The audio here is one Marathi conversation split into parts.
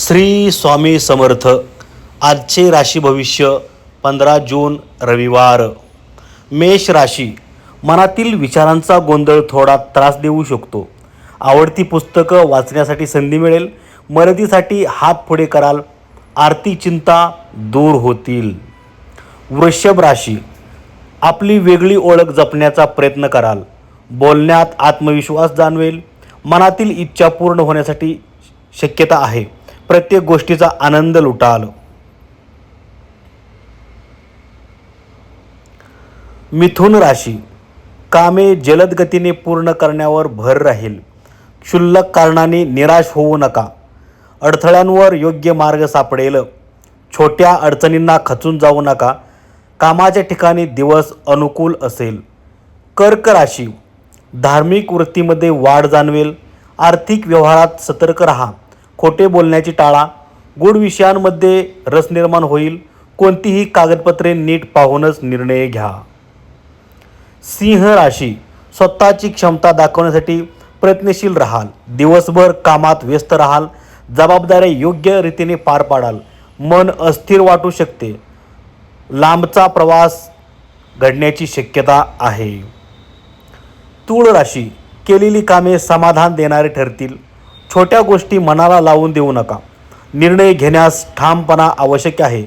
श्री स्वामी समर्थ. आजचे राशी भविष्य पंधरा जून रविवार. मेष राशी मनातील विचारांचा गोंधळ थोडा त्रास देऊ शकतो. आवडती पुस्तकं वाचण्यासाठी संधी मिळेल मदतीसाठी हात पुढे कराल आरती चिंता दूर होतील. वृषभ राशी आपली वेगळी ओळख जपण्याचा प्रयत्न कराल बोलण्यात आत्मविश्वास जाणवेल मनातील इच्छा पूर्ण होण्यासाठी शक्यता आहे. प्रत्येक गोष्टीचा आनंद लुटाल. मिथुन राशी कामे जलद गतीने पूर्ण करण्यावर भर राहील. क्षुल्लक कारणाने निराश होऊ नका. अडथळ्यांवर योग्य मार्ग सापडेल. छोट्या अडचणींना खचून जाऊ नका. कामाच्या ठिकाणी दिवस अनुकूल असेल. कर्क राशी धार्मिक वृत्तीमध्ये वाढ जाणवेल. आर्थिक व्यवहारात सतर्क राहा. खोटे बोलण्याची टाळा गूढ विषयांमध्ये रस निर्माण होईल. कोणतीही कागदपत्रे नीट पाहूनच निर्णय घ्या. सिंह राशी स्वतःची क्षमता दाखवण्यासाठी प्रयत्नशील राहाल. दिवसभर कामात व्यस्त राहाल. जबाबदाऱ्या योग्य रीतीने पार पाडाल. मन अस्थिर वाटू शकते. लांबचा प्रवास घडण्याची शक्यता आहे. तूळ राशी केलेली कामे समाधान देणारे ठरतील. छोट्या गोष्टी मनाला लावून देऊ नका. निर्णय घेण्यास ठामपणा आवश्यक आहे.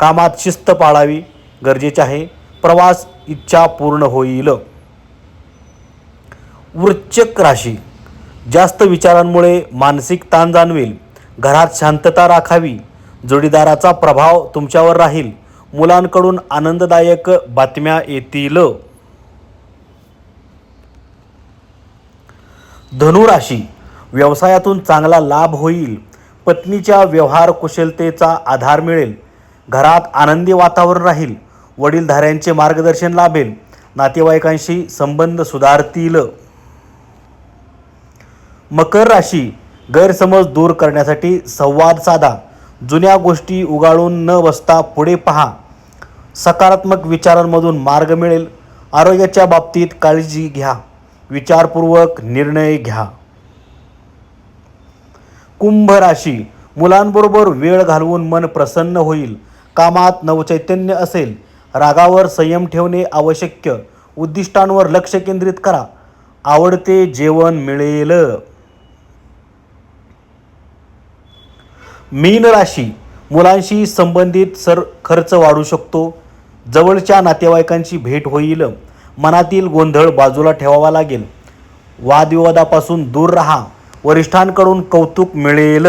कामात शिस्त पाळावी गरजेचे आहे. प्रवास इच्छा पूर्ण होईल. वृश्चिक राशी. जास्त विचारांमुळे मानसिक ताण जाणवेल. घरात शांतता राखावी. जोडीदाराचा प्रभाव तुमच्यावर राहील. मुलांकडून आनंददायक बातम्या येतील. धनुराशी. व्यवसायातून चांगला लाभ होईल. पत्नीच्या व्यवहार कुशलतेचा आधार मिळेल. घरात आनंदी वातावरण राहील. वडीलधाऱ्यांचे मार्गदर्शन लाभेल. नातेवाईकांशी संबंध सुधारतील. मकर राशी गैरसमज दूर करण्यासाठी संवाद साधा. जुन्या गोष्टी उगाळून न बसता पुढे पहा. सकारात्मक विचारांमधून मार्ग मिळेल. आरोग्याच्या बाबतीत काळजी घ्या. विचारपूर्वक निर्णय घ्या. कुंभ राशी. मुलांबरोबर वेळ घालवून मन प्रसन्न होईल. कामात नवचैतन्य असेल. रागावर संयम ठेवणे आवश्यक उद्दिष्टांवर लक्ष केंद्रित करा. आवडते जेवण मिळेल. मीन राशी. मुलांशी संबंधित सर खर्च वाढू शकतो. जवळच्या नातेवाईकांची भेट होईल. मनातील गोंधळ बाजूला ठेवावा लागेल. वादविवादापासून दूर राहा. वरिष्ठांकडून कौतुक मिळेल.